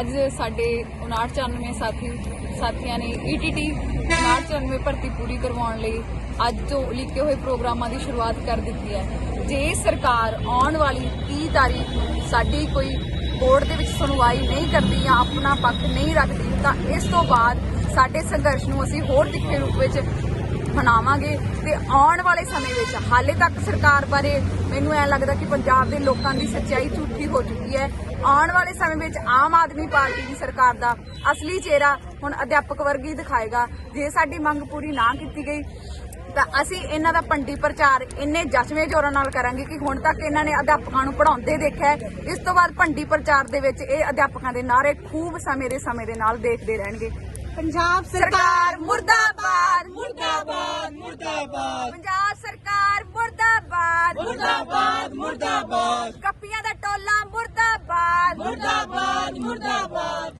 ਅੱਜ ਸਾਡੇ 5994 ਸਾਥੀ, ਸਾਥੀਆਂ ਨੇ E ਈਟੀਟੀ 5994 ਭਰਤੀ ਪੂਰੀ ਕਰਵਾਉਣ ਲਈ ਅੱਜ ਤੋਂ ਲਿਖੇ ਹੋਏ ਪ੍ਰੋਗਰਾਮਾਂ ਦੀ ਸ਼ੁਰੂਆਤ ਕਰ ਦਿੱਤੀ ਹੈ। ਜੇ ਸਰਕਾਰ ਆਉਣ ਵਾਲੀ 30 ਤਾਰੀਖ ਨੂੰ ਸਾਡੀ ਕੋਈ ਕੋਰਟ ਦੇ ਵਿੱਚ ਸੁਣਵਾਈ ਨਹੀਂ ਕਰਦੀ ਜਾਂ ਆਪਣਾ ਪੱਖ ਨਹੀਂ ਰੱਖਦੀ, ਤਾਂ ਇਸ ਤੋਂ ਬਾਅਦ ਸਾਡੇ ਸੰਘਰਸ਼ ਨੂੰ ਅਸੀਂ ਹੋਰ ਤਿੱਖੇ ਰੂਪ ਵਿੱਚ ਮਨਾਵਾਂਗੇ ਤੇ ਆਉਣ ਵਾਲੇ ਸਮੇਂ ਵਿੱਚ ਹਾਲੇ ਤੱਕ ਸਰਕਾਰ ਬਾਰੇ ਮੈਨੂੰ ਐ ਲੱਗਦਾ ਕਿ ਪੰਜਾਬ ਦੇ ਲੋਕਾਂ ਦੀ ਸੱਚਾਈ ਝੂਠੀ ਹੋ ਚੁੱਕੀ ਹੈ। ਆਉਣ ਵਾਲੇ ਸਮੇਂ ਵਿੱਚ ਆਮ ਆਦਮੀ ਪਾਰਟੀ ਦੀ ਸਰਕਾਰ ਦਾ ਅਸਲੀ ਚਿਹਰਾ ਹੁਣ ਅਧਿਆਪਕ ਵਰਗ ਹੀ ਦਿਖਾਏਗਾ। ਜੇ ਸਾਡੀ ਮੰਗ ਪੂਰੀ ਨਾ ਕੀਤੀ ਗਈ, ਤਾਂ ਅਸੀਂ ਇਹਨਾਂ ਦਾ ਪੰਡੀ ਪ੍ਰਚਾਰ, ਇੰਨੇ ਜਸ਼ਵੇਂ ਜ਼ੋਰਾਂ ਨਾਲ ਕਰਾਂਗੇ ਕਿ ਹੁਣ ਤੱਕ ਇਹਨਾਂ ਨੇ ਅਧਿਆਪਕਾਂ ਨੂੰ ਪੜਾਉਂਦੇ ਦੇਖਿਆ ਇਸ ਤੋਂ ਬਾਅਦ ਪੰਡੀ ਪ੍ਰਚਾਰ ਦੇ ਵਿੱਚ ਇਹ ਅਧਿਆਪਕਾਂ ਦੇ ਨਾਰੇ ਖੂਬ ਸਮੇਂ ਦੇ ਸਮੇਂ ਦੇ ਨਾਲ ਦੇਖਦੇ ਰਹਿਣਗੇ। ਪੰਜਾਬ ਸਰਕਾਰ ਮੁਰਦਾਬਾਦ। ਪੰਜਾਬ ਸਰਕਾਰ ਮੁਰਦਾਬਾਦ। ਮੁਰਦਾਬਾਦ ਮੁਰਦਾਬਾਦ। ਕੱਪੀਆਂ ਦਾ ਟੋਲਾ ਮੁਰਦਾਬਾਦ। ਮੁਰਦਾਬਾਦ ਮੁਰਦਾਬਾਦ।